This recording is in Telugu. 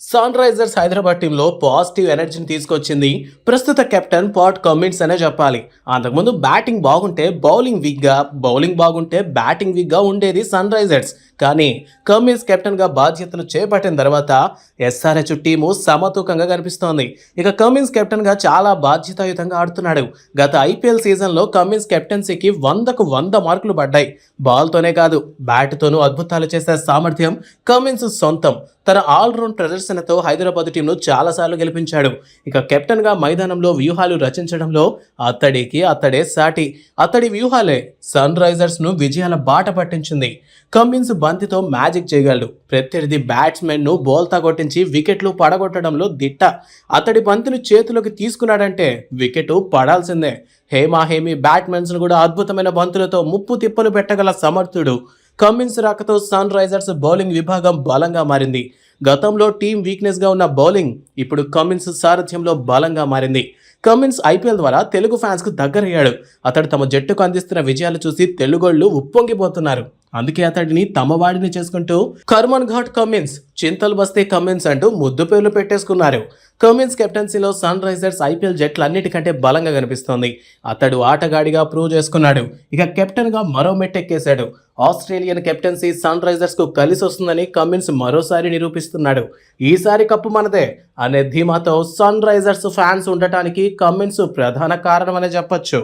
సన్ రైజర్స్ హైదరాబాద్ టీంలో పాజిటివ్ ఎనర్జీని తీసుకొచ్చింది ప్రస్తుత కెప్టెన్ పాట్ కమిన్స్ అనే చెప్పాలి. అంతకుముందు బ్యాటింగ్ బాగుంటే బౌలింగ్ వీక్గా బౌలింగ్ బాగుంటే బ్యాటింగ్ వీక్గా ఉండేది సన్ రైజర్స్. కానీ కమిన్స్ కెప్టెన్గా బాధ్యతలు చేపట్టిన తర్వాత ఎస్ఆర్హెచ్ టీము సమతూకంగా కనిపిస్తోంది. ఇక కమిన్స్ కెప్టెన్గా చాలా బాధ్యతాయుతంగా ఆడుతున్నాడు. గత ఐపీఎల్ సీజన్లో కమిన్స్ కెప్టెన్సీకి వందకు వంద మార్కులు పడ్డాయి. బాల్తోనే కాదు బ్యాట్తోనూ అద్భుతాలు చేసే సామర్థ్యం కమిన్స్ సొంతం. తన ఆల్రౌండ్ ప్రదర్శనతో హైదరాబాద్ టీంను చాలాసార్లు గెలిపించాడు. ఇక కెప్టెన్గా మైదానంలో వ్యూహాలు రచించడంలో అతడికి అతడే సాటి. అతడి వ్యూహాలే సన్ రైజర్స్ను విజయాల బాట పట్టించింది. కమిన్స్ బంతితో మ్యాజిక్ చేయగలడు. ప్రత్యర్థి బ్యాట్స్మెన్ను బోల్తా కొట్టించి వికెట్లు పడగొట్టడంలో దిట్ట. అతడి బంతిని చేతిలోకి తీసుకున్నాడంటే వికెట్ పడాల్సిందే. హేమాహేమి బ్యాట్మెన్స్ను కూడా అద్భుతమైన బంతులతో ముప్పు తిప్పలు పెట్టగల సమర్థుడు. కమిన్స్ రాకతో సన్ రైజర్స్ బౌలింగ్ విభాగం బలంగా మారింది. గతంలో టీం వీక్నెస్గా ఉన్న బౌలింగ్ ఇప్పుడు కమిన్స్ సారథ్యంలో బలంగా మారింది. కమిన్స్ ఐపీఎల్ ద్వారా తెలుగు ఫ్యాన్స్కు దగ్గరయ్యాడు. అతడు తమ జట్టుకు అందిస్తున్న విజయాలు చూసి తెలుగోళ్ళు ఉప్పొంగిపోతున్నారు. అందుకే అతడిని తమవాడిని చేసుకుంటూ కర్మన్ ఘాట్ కమిన్స్ చింతలు బస్తీ కమిన్స్ అంటూ ముద్దు పేర్లు పెట్టేసుకున్నారు. కమిన్స్ కెప్టెన్సీలో సన్ రైజర్స్ ఐపీఎల్ జట్లన్నిటికంటే బలంగా కనిపిస్తోంది. అతడు ఆటగాడిగా ప్రూవ్ చేసుకున్నాడు. ఇక కెప్టెన్గా మరో మెట్టెక్కేశాడు. ఆస్ట్రేలియన్ కెప్టెన్సీ సన్ రైజర్స్కు కలిసి వస్తుందని కమిన్స్ మరోసారి నిరూపిస్తున్నాడు. ఈసారి కప్పు మనదే అనే ధీమాతో సన్ రైజర్స్ ఫ్యాన్స్ ఉండటానికి కమిన్స్ ప్రధాన కారణమని చెప్పొచ్చు.